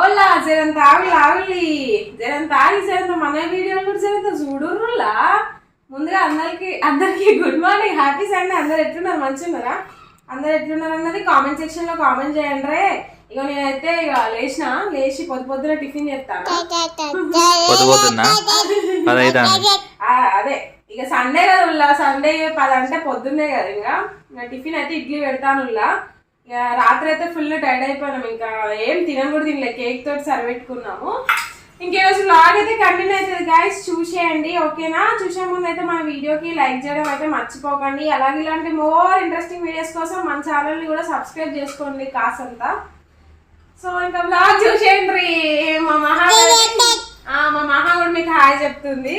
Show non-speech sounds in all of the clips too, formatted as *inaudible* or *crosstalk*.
ఓలా జరంత ఆగులి ఆగులి జరంత ఆగి జరంత మన వీడియోలు కూడా జరంత చూడుర్రులా? ముందుగా అందరికి అందరికి గుడ్ మార్నింగ్ హ్యాపీ సండే అందరు ఎట్లున్నారు? మంచిగా ఉన్నారా అందరు ఎట్లున్నారు అన్నది కామెంట్ సెక్షన్లో కామెంట్ చేయండి రే. ఇక నేనైతే ఇక లేచిన లేచి పొద్దు పొద్దున టిఫిన్ చేస్తాను. అదే. ఇక సండే కదా ఉల్లా. సండే పది అంటే పొద్దున్నే కదా ఇంకా టిఫిన్ అయితే ఇడ్లీ పెడతాను ఉల్లా రాత్రి అయితే ఫుల్ టైర్డ్ అయిపోయినాం. ఇంకా ఏం తినను కూడా తినలే. కేక్ తోటి సరిపెట్టుకున్నాము ఇంకేరోజు లాగ్ అయితే కంటిన్యూ అవుతుంది. గాయస్ చూసేయండి ఓకేనా చూసే ముందు అయితే మన వీడియోకి లైక్ చేయడం అయితే మర్చిపోకండి. అలాగే ఇలాంటి మోర్ ఇంట్రెస్టింగ్ వీడియోస్ కోసం మన ఛానల్ని కూడా సబ్స్క్రైబ్ చేసుకోండి కాసంతా. సో ఇంకా బ్లాగ్ చూసేయండి మా మహా మా మహా కూడా మీకు హాయ్ చెప్తుంది.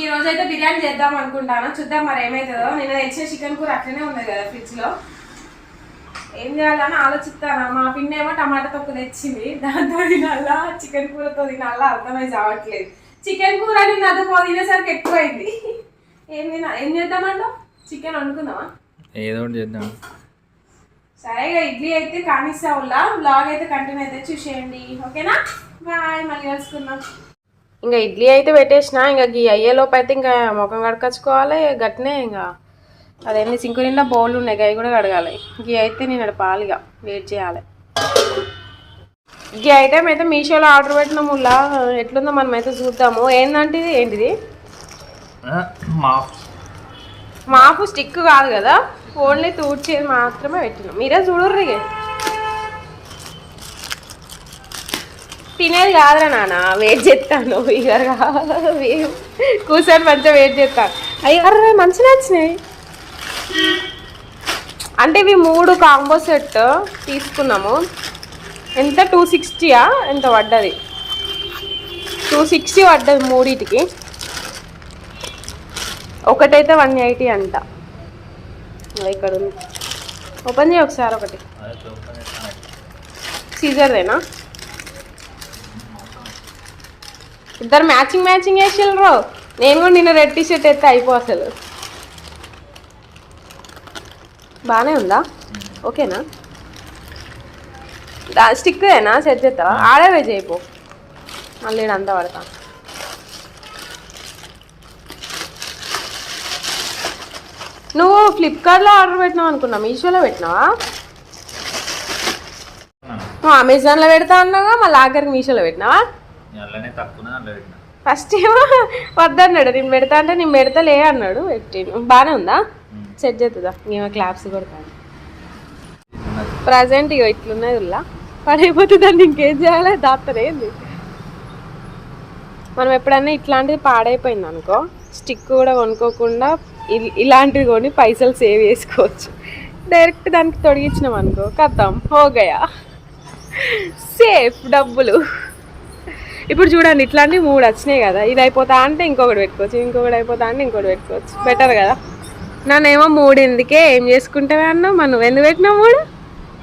ఈ రోజు అయితే బిర్యానీ చేద్దాం అనుకుంటాను? చూద్దాం మరి ఏమవుతుందో నేను తెచ్చే చికెన్ కూర అట్లనే ఉంది కదా ఫ్రిడ్జ్లో ఏం చేయాలని ఆలోచిస్తాను? మా పిన్ని ఏమో టమాటా తొక్కు తెచ్చింది. దాంతో తినాలా? చికెన్ కూరతో తినాలా? అర్థమై చావట్లేదు చికెన్ కూర నిన్న అది పో తినేసరికి ఎక్కువైంది. ఏం తినా ఏం చేద్దామంటావు? చికెన్ వండుకుందామా? ఏదో ఒకటి చేద్దాం. సరేగా ఇడ్లీ అయితే కానిస్తావులా బ్లాగ్ అయితే కంటిన్యూ అయితే చూసేయండి. ఓకేనా? బాయ్. మళ్ళీ కలుసుకుందాం. ఇంకా ఇడ్లీ అయితే పెట్టేసిన ఇంకా ఈ అయ్యేలోపు అయితే ఇంకా ముఖం కడకచ్చుకోవాలి గట్టినే ఇంకా. అదేంది సింకు నిండా బౌల్ ఉన్నాయి అవి కూడా కడగాలి. గీ అయితే నేను నడపాలిగా వెయిట్ చేయాలి. ఈ ఐటమ్ అయితే మీషోలో ఆర్డర్ పెట్టిన ముల్లా. ఎట్లుందో మనం అయితే చూద్దాము. ఏంటంటే ఇది? ఏంటిది? మాపు స్టిక్ కాదు కదా. ఓన్లీ తూడ్చేది మాత్రమే పెట్టినాం. మీరే చూడర్రు తినేది కాదురా నాన్న వెయిట్ చేస్తాను ఇక కూర్చొని మంచిగా వెయిట్ చేస్తాను అయ్యి అరే మంచిగా నచ్చినాయి అంటే ఇవి మూడు కాంబో సెట్ తీసుకున్నాము. ఎంత? టూ సిక్స్టీయా ఎంత పడ్డది? టూ సిక్స్టీ పడ్డది మూడింటికి. ఒకటైతే వన్ ఎయిటీ అంట. ఇక్కడ ఉంది. ఓపెన్ చేయి ఒకసారి ఒకటి. సీజర్దేనా ఇద్దరు మ్యాచింగ్ మ్యాచింగ్ వేసిల్రు నేను కూడా నిన్న రెడ్ టీ షర్ట్ ఎత్తే అయిపో అసలు. బాగానే ఉందా? ఓకేనా? స్టిక్దేనా సెట్ చేస్తావా ఆడవే చేయిపో. మళ్ళీ ఈడ అంతా పడతా. నువ్వు ఫ్లిప్కార్ట్లో ఆర్డర్ పెట్టినావు అనుకున్నా మీషోలో పెట్టినావా? నువ్వు అమెజాన్లో పెడతా అన్నావా? మళ్ళీ ఆఖరికి మీషోలో పెట్టినావా? అలానే తక్కువ అందులో పెట్టిన. ఫస్ట్ ఏమో వద్దన్నాడు నేను పెడతా అంటే నేను పెడతలే అన్నాడు పెట్టిను బాగానే ఉందా? సెట్ చేస్తుందా ఇంకేమో క్లాప్స్ కొడతాను ప్రజెంట్ ఇగో ఇట్లున్నది ఉల్లా. పడైపోతే దాన్ని ఇంకేం చేయాలి? దాత్తనే ఏంది? మనం ఎప్పుడన్నా ఇట్లాంటిది పాడైపోయింది అనుకో స్టిక్ కూడా కొనుక్కోకుండా ఇల్- ఇలాంటివి కొని పైసలు సేవ్ చేసుకోవచ్చు. డైరెక్ట్ దానికి తొడిగించినాం అనుకో కథం హోగయా సేఫ్ డబ్బులు. ఇప్పుడు చూడండి ఇట్లాంటివి మూడు వచ్చినాయి కదా. ఇది అయిపోతా అంటే ఇంకొకటి పెట్టుకోవచ్చు. ఇంకొకటి అయిపోతా అంటే ఇంకొకటి పెట్టుకోవచ్చు. బెటర్ కదా? నన్నేమో మూడు ఎందుకే? ఏం చేసుకుంటావే అన్నావు? మనం నువ్వు ఎందుకు పెట్టినావు మూడు?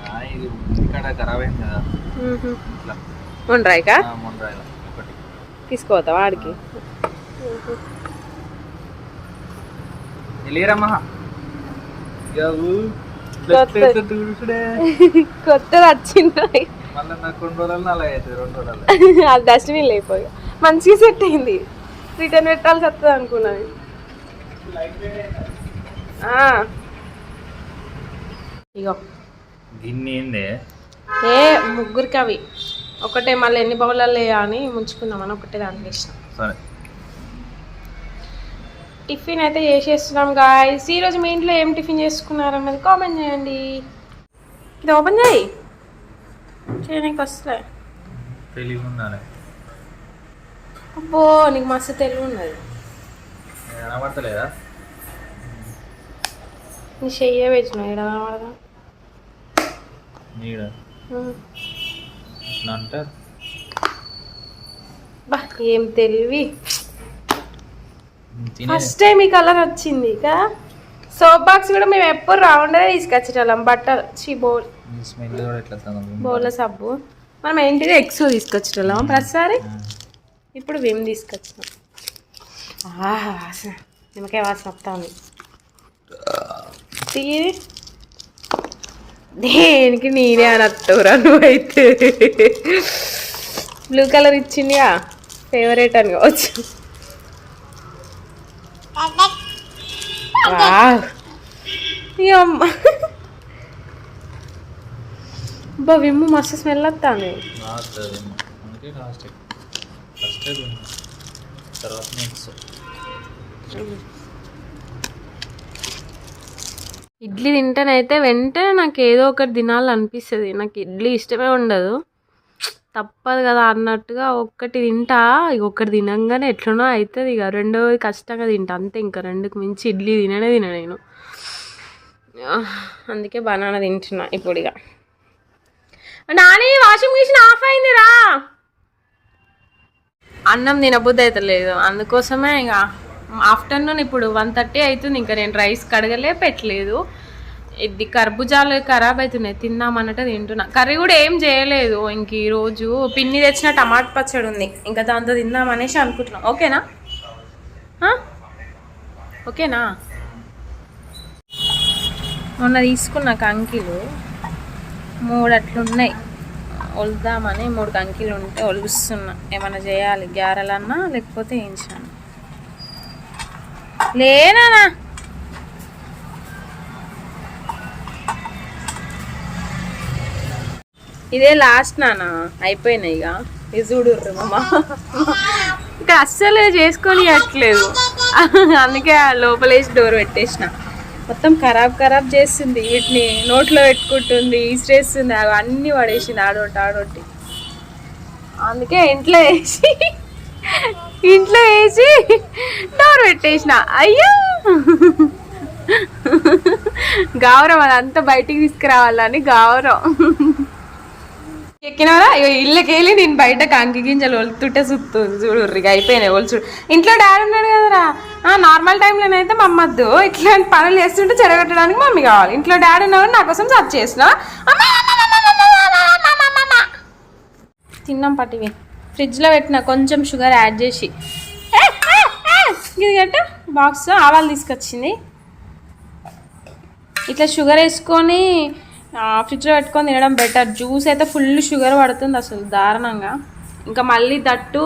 ఆ, ఇది ఇక్కడ ఖరాబ్ అయింది కదా. ఇట్లా. ఉండరాయికా ఆ, మొన్న రాయల ఒకటి తీసుకోవద్దా వాడికి వెళ్ళిరమ్మా కొత్త- చూసుడే *laughs* కొత్తది వచ్చింది. *laughs* అది డస్ట్బిన్ లేకపోయి మంచిగా సెట్ అయింది. రిటర్న్ పెట్టాల్సి వస్తుంది అనుకున్నాను. ఆ. ఇగో. గిన్నె ఏంది? ఏ ముగ్గురికి అవి ఒకటే మళ్ళీ ఎన్ని బౌలర్లు అని ముంచుకుందామని ఒకటే దాంట్లో ఇష్టం సరే. టిఫిన్ అయితే చేసేస్తున్నాం గాయస్ ఈరోజు మీ ఇంట్లో ఏం టిఫిన్ చేసుకున్నారు అన్నది కామెంట్ చేయండి. ఇది ఓపెన్ చేయి. చేయడానికి వస్తలే. తెలివి ఉండాలి అబ్బో నీకు మస్తు తెలివి ఉన్నది కనబడతలేదా? నీ చెయ్యే పెట్టిన ఇక్కడ కనబడదా? నీడ? ఉమ్. ఇట్లా అంటే బా ఏం తెలివి? ఫస్ట్ టైం ఈ కలర్ వచ్చింది కదా సోప్ బాక్స్ కూడా మేము ఎప్పుడు రౌండే తీసుకొచ్చేటోళ్ళం బట్టలు చీ బౌల్. స్మెల్ కూడా ఎట్లా వస్తుంది? బౌల్ సబ్బు. మనం ఏంటిది? ఎక్సో తీసుకొచ్చేటోళ్ళం. ప్రతిసారి ఇప్పుడు విమ్ తీసుకొచ్చినాం. ఆహా వాసన. నిమ్మకాయ వాసన వస్తా ఉంది తీరి. దేనికి నేనే అని అత్తవురా నువ్వైతే? బ్లూ కలర్ ఇచ్చిందిగా ఫేవరెట్ అని కావచ్చు. అమ్మ. అబ్బా విమ్ము మస్తు స్మెల్ తర్వాత నెక్స్ట్ ఇడ్లీ తింటేనైతే వెంటనే నాకు ఏదో ఒకటి తినాలి అనిపిస్తుంది నాకు ఇడ్లీ ఇష్టమే ఉండదు. తప్పదు కదా అన్నట్టుగా ఒక్కటి తింటా. ఇక ఒక్కటి తినంగానే ఎట్లనో అవుతుంది ఇక రెండోది కష్టంగా తింటా. అంతే ఇంకా రెండుకు మించి ఇడ్లీ తిననే తిన నేను. అందుకే బనానా తింటున్నా ఇప్పుడు ఇక నాని వాషింగ్ మిషన్ ఆఫ్ అయిందిరా. అన్నం తినబుద్ధి అయితే లేదు అందుకోసమే ఇక ఆఫ్టర్నూన్ ఇప్పుడు వన్ థర్టీ అవుతుంది ఇంకా నేను రైస్ కడగలే పెట్టలేదు. ఇది కర్బుజాలు ఖరాబ్ అవుతున్నాయి తిందామన్నట్టు తింటున్నా. కర్రీ కూడా ఏం చేయలేదు. ఇంక ఈరోజు పిన్ని తెచ్చిన టమాటా పచ్చడి ఉంది. ఇంకా దాంతో తిందామనేసి అనుకుంటున్నాం. ఓకేనా? ఓకేనా? మొన్న తీసుకున్నాక అంకిలు మూడు అట్లున్నాయి వలుదామని మూడు కంకిలు ఉంటే ఒలుస్తున్నా ఏమైనా చేయాలి? గ్యారెలన్నా లేకపోతే వేయించాను లేనా ఇదే లాస్ట్ నానా అయిపోయినాయి ఇక. ఇది చూడు మమ్మ ఇంకా అస్సలు చేసుకొని ఇవ్వట్లేదు అందుకే ఆ లోపలేసి డోర్ పెట్టేసిన. మొత్తం ఖరాబ్ ఖరాబ్ చేస్తుంది. వీటిని నోట్లో పెట్టుకుంటుంది ఈసిరేస్తుంది అవి అన్నీ పడేసింది ఆడొట్టి ఆడోటి. అందుకే ఇంట్లో వేసి ఇంట్లో వేసి డోర్ పెట్టేసిన. అయ్యో! గౌరవం అదంతా బయటికి తీసుకురావాలని గౌరవం. ఎక్కినారా ఇగో ఇళ్ళకి వెళ్ళి నేను బయట కంకి గింజలు ఒలుతుంటే చూస్తుంది చూడు ఇక అయిపోయినాయి చూడు ఇంట్లో డాడీ ఉన్నాడు కదరా? నార్మల్ టైంలోనైతే మా అమ్మద్దు ఇట్లాంటి పనులు చేస్తుంటే చెడగొట్టడానికి మమ్మీ కావాలి ఇంట్లో డాడీ ఉన్నవారు నా కోసం సర్చ్ చేసిన తిన్నాం పట్టివి ఫ్రిడ్జ్లో పెట్టిన కొంచెం షుగర్ యాడ్ చేసి ఏ, ఇది గట్ట బాక్స్ ఆవాలు తీసుకొచ్చింది ఇట్లా షుగర్ వేసుకొని ఫ్రిడ్జ్లో పెట్టుకొని తినడం బెటర్ జ్యూస్ అయితే ఫుల్ షుగర్ పడుతుంది అసలు దారుణంగా ఇంకా మళ్ళీ దట్టు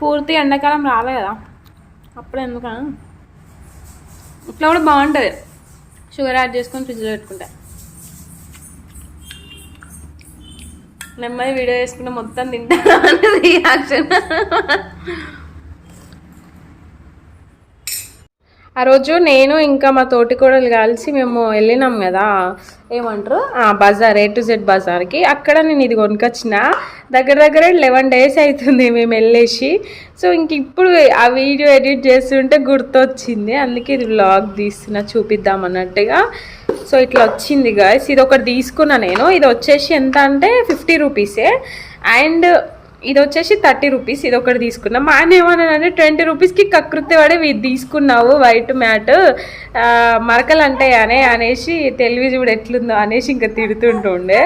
పూర్తి ఎండాకాలం రాలే కదా అప్పుడు ఎందుక ఇట్లా కూడా బాగుంటుంది. షుగర్ యాడ్ చేసుకొని ఫ్రిడ్జ్లో పెట్టుకుంటా. నెమ్మది వీడియో చేసుకుంటే మొత్తం తింటా అనేది రియాక్షన్ ఆ రోజు నేను ఇంకా మా తోటికోడలు కలిసి మేము వెళ్ళినాం కదా. ఏమంటారు? ఆ బజార్ ఏ టు జెడ్ బజార్కి. అక్కడ నేను ఇది కొనుకొచ్చిన. దగ్గర దగ్గర లెవెన్ డేస్ అవుతుంది మేము వెళ్ళేసి. సో ఇంక ఇప్పుడు ఆ వీడియో ఎడిట్ చేస్తుంటే గుర్తొచ్చింది. అందుకే ఇది వ్లాగ్ తీస్తున్నా చూపిద్దాం అన్నట్టుగా సో ఇట్లా వచ్చింది గాయస్ ఇది ఒకటి తీసుకున్నా నేను. ఇది వచ్చేసి ఎంత అంటే ఫిఫ్టీ రూపీసే. అండ్ ఇది వచ్చేసి థర్టీ రూపీస్ ఇది ఒకటి తీసుకున్నాం మా ఆయన ఏమన్నానంటే ట్వంటీ రూపీస్కి కకృతి పడి తీసుకున్నావు వైట్ మ్యాట్. మరకలు అంటాయి అనే అనేసి తెలివి చూడు ఎట్లుందో అనేసి ఇంకా తిడుతుంటుండే.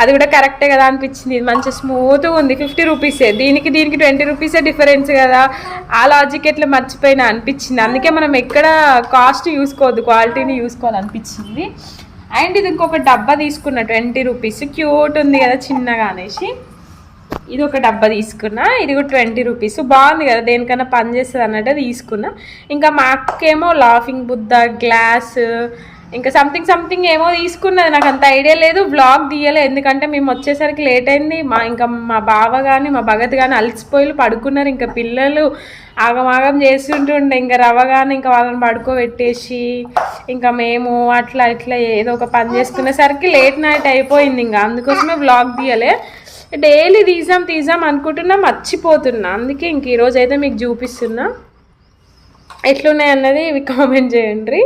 అది కూడా కరెక్టే కదా అనిపించింది. మంచి స్మూత్గా ఉంది. ఫిఫ్టీ రూపీసే. దీనికి దీనికి ట్వంటీ రూపీసే డిఫరెన్స్ కదా. ఆ లాజిక్ ఎట్లా మర్చిపోయినా అనిపించింది. అందుకే మనం ఎక్కడ కాస్ట్ చూసుకోవద్దు క్వాలిటీని చూసుకోవాలనిపించింది అండ్ ఇది ఇంకొక డబ్బా తీసుకున్న ట్వంటీ రూపీస్. క్యూట్ ఉంది కదా చిన్నగా అనేసి. ఇది ఒక డబ్బా తీసుకున్నా ఇది కూడా ట్వంటీ రూపీస్. బాగుంది కదా దేనికన్నా పని చేస్తుంది అన్నట్టు తీసుకున్నా. ఇంకా మా అక్కేమో లాఫింగ్ బుద్ధ గ్లాస్ ఇంకా సంథింగ్ సంథింగ్ ఏమో తీసుకున్నది. నాకు అంత ఐడియా లేదు బ్లాగ్ తీయలే. ఎందుకంటే మేము వచ్చేసరికి లేట్ అయింది. మా ఇంకా మా బావ కానీ మా భగత్ కానీ అలసిపోయి పడుకున్నారు. ఇంకా పిల్లలు ఆగమాగం చేస్తుంటుండే. ఇంకా రవ్వ కానీ ఇంకా వాళ్ళని పడుకోబెట్టేసి ఇంకా మేము అట్లా ఇట్లా ఏదో ఒక పని చేసుకునేసరికి లేట్ నైట్ అయిపోయింది. ఇంకా అందుకోసమే వ్లాగ్ తీయలే. డైలీ తీసాం తీసాం అనుకుంటున్నా మర్చిపోతున్నా. అందుకే ఇంక ఈరోజు అయితే మీకు చూపిస్తున్నా. ఎట్లున్నాయి అన్నది ఇవి కామెంట్ చేయండి.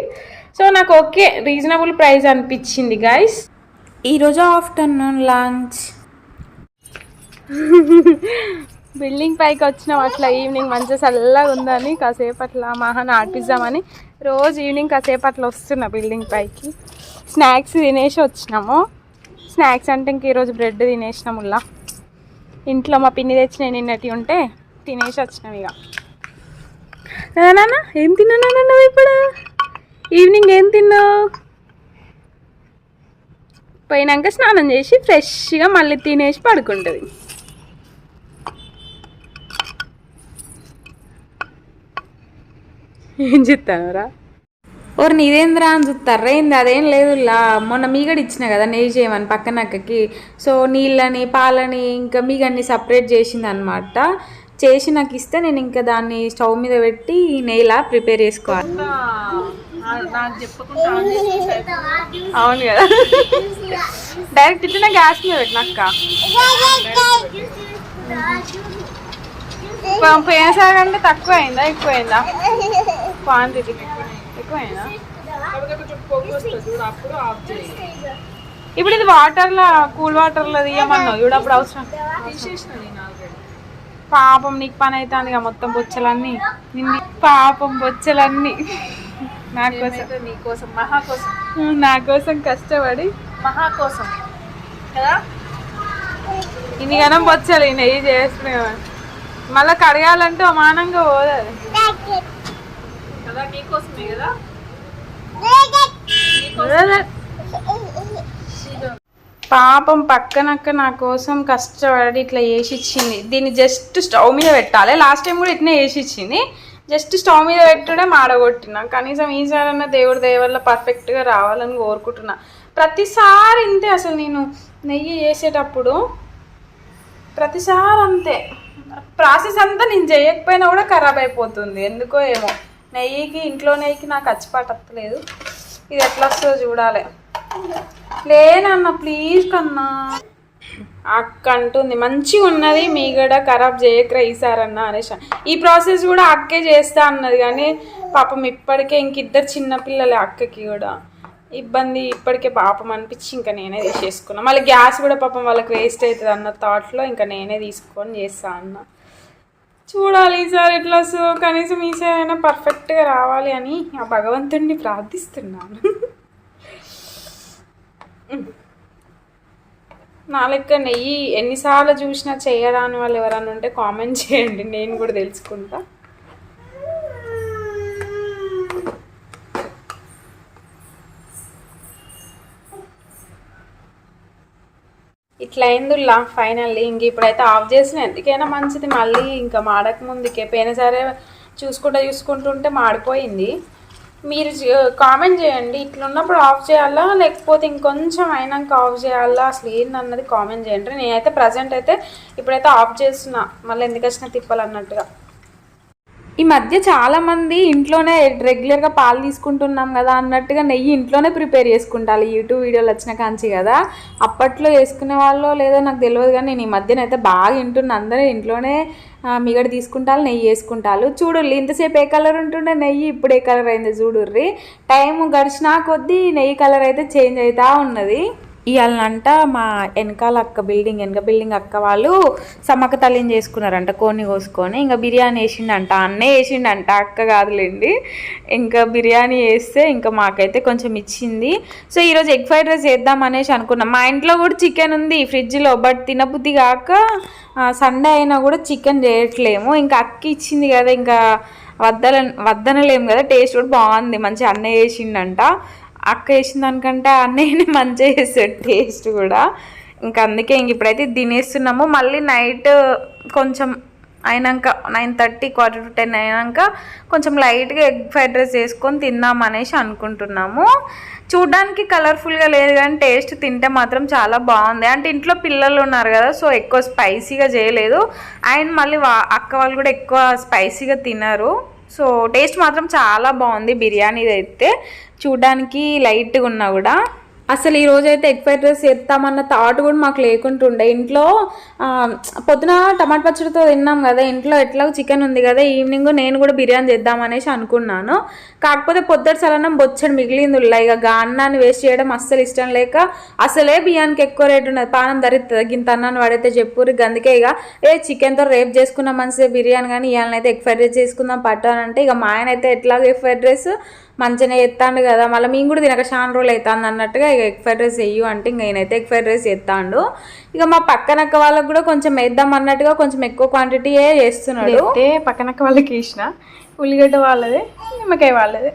సో నాకు ఓకే రీజనబుల్ ప్రైస్ అనిపించింది గాయస్ ఈరోజు ఆఫ్టర్నూన్ లంచ్. బిల్డింగ్ పైకి వచ్చినాం అట్లా ఈవినింగ్ మంచిగా చల్లగా ఉందని కాసేపు అట్లా మహాన్ ఆడిపిద్దామని రోజు ఈవినింగ్ కాసేపు అట్లా వస్తున్నా బిల్డింగ్ పైకి. స్నాక్స్ తినేసి వచ్చినాము. స్నాక్స్ అంటే ఇంక ఈరోజు బ్రెడ్ తినేసినాం ఉల్లా ఇంట్లో మా పిన్ని తెచ్చిన నిన్నటి ఉంటే తినేసి వచ్చినాం ఇక. నాన్న ఏం తిన్నా నువ్వు ఇప్పుడు? ఈవినింగ్ ఏం తిన్నావు? పోయినాక స్నానం చేసి ఫ్రెష్గా మళ్ళీ తినేసి పడుకుంటుంది. ఏం చెప్తానురా ఓరు నీదేంద్రా అని చూస్తారా ఏంది అదేం లేదు లా మొన్న మీగడ ఇచ్చిన కదా నెయ్యి చేయమని పక్కన అక్కకి. సో నీళ్ళని పాలని ఇంకా మీగన్ని సపరేట్ చేసింది అనమాట చేసి నాకు ఇస్తే నేను ఇంకా దాన్ని స్టవ్ మీద పెట్టి నెయ్యిలా ప్రిపేర్ చేసుకోవాలి. అవును కదా. డైరెక్ట్ ఇట్లా గ్యాస్ మీద పెట్టినాక *laughs* పోయినసారి అంటే తక్కువ అయిందా ఎక్కువ అయిందా క్వాంటిటీ ఎక్కువ అయిందా? అప్పుడు ఆఫ్ చేయి ఇప్పుడు ఇది వాటర్లో కూల్ వాటర్లో తీయమన్నావు. చూడు అప్పుడు అవసరం. పాపం నీకు పని అవుతుంది మొత్తం బొచ్చలన్నీ. నిన్ను పాపం బొచ్చలన్నీ. నా కోసం. నీ కోసం మహా కోసం. నా కోసం కష్టపడి. మహా కోసం. కదా? ఇన్ని గనం బొచ్చలు ఈ నెయ్యి చేస్తున్నావు. మళ్ళీ కడగాలంటే అమానంగా పోదు. కదా? నీకోసమే కదా? పాపం పక్కనక్క నా కోసం కష్టపడి ఇట్లా వేసి ఇచ్చింది దీన్ని జస్ట్ స్టవ్ మీద పెట్టాలి. లాస్ట్ టైం కూడా ఇట్నే వేసి ఇచ్చింది జస్ట్ స్టవ్ మీద పెట్టడం ఆడగొట్టినా కనీసం ఈసారన్నా దేవుడి దయవల్ల పర్ఫెక్ట్గా రావాలని కోరుకుంటున్నా. ప్రతిసారి ఇంతే అసలు నేను నెయ్యి వేసేటప్పుడు. ప్రతిసారి అంతే. ప్రాసెస్ అంతా నేను చేయకపోయినా కూడా ఖరాబ్ అయిపోతుంది. ఎందుకో ఏమో. నెయ్యికి ఇంట్లో నెయ్యికి నాకు అచ్చిపాటలేదు ఇది ఎట్లా వస్తుందో చూడాలి. లేనన్న ప్లీజ్ కన్నా. అక్క అంటుంది మంచిగా ఉన్నది మీ కూడా ఖరాబ్ చేయకరా ఈసారన్న అనేసి. ఈ ప్రాసెస్ కూడా అక్కే చేస్తా అన్నది కానీ పాపం ఇప్పటికే ఇంక ఇద్దరు చిన్నపిల్లలే అక్కకి కూడా. ఇబ్బంది ఇప్పటికే పాపం అనిపించి ఇంకా నేనే తీసేసుకున్నా. మళ్ళీ గ్యాస్ కూడా పాపం వాళ్ళకి వేస్ట్ అవుతుంది అన్న థాట్లో ఇంకా నేనే తీసుకొని చేస్తా అన్న. చూడాలి ఈసారి ఎట్లా సో కనీసం ఈసారి అయినా పర్ఫెక్ట్గా రావాలి అని ఆ భగవంతుడిని ప్రార్థిస్తున్నాను. నా లెక్క నెయ్యి ఎన్నిసార్లు చూసినా చేయరాని వాళ్ళు ఎవరైనా ఉంటే కామెంట్ చేయండి. నేను కూడా తెలుసుకుంటా. ఇట్లా అయిందిలా ఫైనల్లీ ఇంక ఇప్పుడైతే ఆఫ్ చేసిన. ఎందుకైనా మంచిది. మళ్ళీ ఇంకా మాడక ముందుకే. పోయిన సరే చూసుకుంటూ చూసుకుంటుంటే మాడిపోయింది. మీరు కామెంట్ చేయండి. ఇట్లున్నప్పుడు ఆఫ్ చేయాలా? లేకపోతే ఇంకొంచెం అయినాక ఆఫ్ చేయాలా? అసలు ఏందన్నది కామెంట్ చేయండి. నేనైతే ప్రజెంట్ అయితే ఇప్పుడైతే ఆఫ్ చేస్తున్నా. మళ్ళీ ఎందుకు వచ్చినా తిప్పాలన్నట్టుగా. ఈ మధ్య చాలామంది ఇంట్లోనే రెగ్యులర్గా పాలు తీసుకుంటున్నాం కదా అన్నట్టుగా నెయ్యి ఇంట్లోనే ప్రిపేర్ చేసుకుంటారు. యూట్యూబ్ వీడియోలు వచ్చిన కాంచి కదా. అప్పట్లో వేసుకునే వాళ్ళు లేదో నాకు తెలియదు కానీ నేను ఈ మధ్యన అయితే బాగా వింటున్నా. అందరూ ఇంట్లోనే మిగడ తీసుకుంటారు నెయ్యి వేసుకుంటారు. చూడుర్రి ఇంతసేపు ఏ కలర్ ఉంటుండే నెయ్యి? ఇప్పుడు ఏ కలర్ అయింది చూడుర్రి. టైం గడిచినా కొద్దీ నెయ్యి కలర్ అయితే చేంజ్ అవుతూ ఉన్నది. ఇవాళనంట మా వెనకాల అక్క బిల్డింగ్ వెనక బిల్డింగ్ అక్క వాళ్ళు సమ్మక్క తల్లిని చేసుకున్నారంట కోని కోసుకొని. ఇంకా బిర్యానీ వేసిండంట అన్నే వేసిండంట అక్క కాదులేండి. ఇంకా బిర్యానీ వేస్తే ఇంకా మాకైతే కొంచెం ఇచ్చింది. సో ఈరోజు ఎగ్ ఫ్రైడ్ రైస్ చేద్దాం అనేసి అనుకున్నాం. మా ఇంట్లో కూడా చికెన్ ఉంది ఫ్రిడ్జ్లో బట్ తినబుద్ధి కాక సండే అయినా కూడా చికెన్ చేయట్లేము. ఇంకా అక్క ఇచ్చింది కదా ఇంకా వద్దల వద్దనలేము కదా టేస్ట్ కూడా బాగుంది. మంచి అన్నయ్య వేసిండంట. అక్క వేసిన దానికంటే అన్నయ్యనే *laughs* మంచిగా చేస్తాడు టేస్ట్ కూడా. ఇంకా అందుకే ఇంక ఇప్పుడైతే తినేస్తున్నాము. మళ్ళీ నైట్ కొంచెం అయినాక nine thirty quarter to ten అయినాక కొంచెం లైట్గా ఎగ్ ఫ్రైడ్ రైస్ చేసుకొని తిందాం అనేసి అనుకుంటున్నాము. చూడ్డానికి కలర్ఫుల్గా లేదు కానీ టేస్ట్ తింటే మాత్రం చాలా బాగుంది. అంటే ఇంట్లో పిల్లలు ఉన్నారు కదా సో ఎక్కువ స్పైసీగా చేయలేదు. అండ్ మళ్ళీ వా అక్క వాళ్ళు కూడా ఎక్కువ స్పైసీగా తినరు. సో టేస్ట్ మాత్రం చాలా బాగుంది. బిర్యానీ అయితే చూడ్డానికి లైట్గా ఉన్నా కూడా. అసలు ఈ రోజు అయితే ఎగ్ ఫ్రైడ్ రైస్ చేస్తామన్న థాట్ కూడా మాకు లేకుంటుండే. ఇంట్లో పొద్దున టమాటా పచ్చడితో తిన్నాం కదా ఇంట్లో ఎట్లా చికెన్ ఉంది కదా ఈవినింగ్ నేను కూడా బిర్యానీ చేద్దామనేసి అనుకున్నాను. కాకపోతే పొద్దుట సలనం బొచ్చడి మిగిలింది ఉల్లా. ఇక అన్నాన్ని వేస్ట్ చేయడం అస్సలు ఇష్టం లేక అసలే బియ్యానికి ఎక్కువ రేటు ఉన్నది. పానం ధరిస్తుంది గింత అన్నాన్ని వాడైతే చెప్పుర్రి. అందుకే ఇక ఏ చికెన్తో రేపు చేసుకున్నాం మంచిగా బిర్యానీ కానీ ఇవాళనైతే ఎగ్ ఫ్రైడ్ రైస్ చేసుకుందాం పట్టు అంటే ఇక మా ఆయన అయితే ఎట్లాగో ఎగ్ ఫ్రైడ్ రైస్ మంచిగా ఎత్తాండు కదా. మళ్ళీ మేము కూడా తినక చాలా రోజులు అవుతుంది అన్నట్టుగా ఇక ఎగ్ ఫ్రైడ్ రైస్ వేయు అంటే ఇంక నేనైతే ఎగ్ ఫ్రైడ్ రైస్ ఎత్తాండు ఇక మా పక్కనక్క వాళ్ళకి కూడా కొంచెం వేద్దాం అన్నట్టుగా కొంచెం ఎక్కువ క్వాంటిటీయే చేస్తున్నాడు. అయితే పక్కనక్క వాళ్ళకి ఇచ్చిన ఉల్లిగడ్డ వాళ్ళదే నిమ్మకాయ వాళ్ళదే.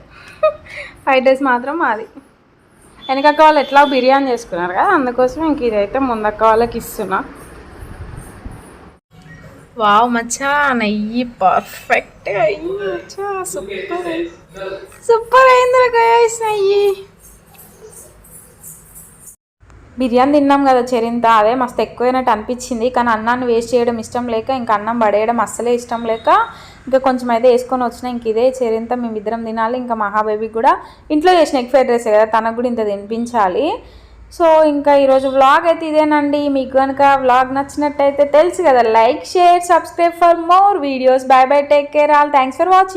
ఫ్రైడ్ రైస్ మాత్రం మాది. వెనకక్క వాళ్ళు ఎట్లా బిర్యానీ చేసుకున్నారు కదా అందుకోసం ఇంక ఇదైతే ముందక్క వాళ్ళకి ఇస్తున్నా. వావ్ మచ్చా నెయ్యి పర్ఫెక్ట్ అయ్యి మచ్చా సూపర్ సూపర్ అయింది గైస్ నెయ్యి. బిర్యానీ తిన్నాం కదా చెరింత అదే మస్తు ఎక్కువైనట్టు అనిపించింది. కానీ అన్నాన్ని వేస్ట్ చేయడం ఇష్టం లేక ఇంకా అన్నం పడేయడం అస్సలే ఇష్టం లేక ఇంకా కొంచెం అయితే వేసుకొని వచ్చినా ఇంక ఇదే చెరింత మేము ఇద్దరం తినాలి. ఇంకా మహాబేబీకి కూడా ఇంట్లో చేసిన ఎగ్ ఫ్రైడ్ రైస్ కదా తనకు కూడా ఇంత తినిపించాలి. సో ఇంకా ఈరోజు వ్లాగ్ అయితే ఇదేనండి. మీకు కనుక వ్లాగ్ నచ్చినట్టయితే తెలుసు కదా like share subscribe for more videos bye bye take care all thanks for watching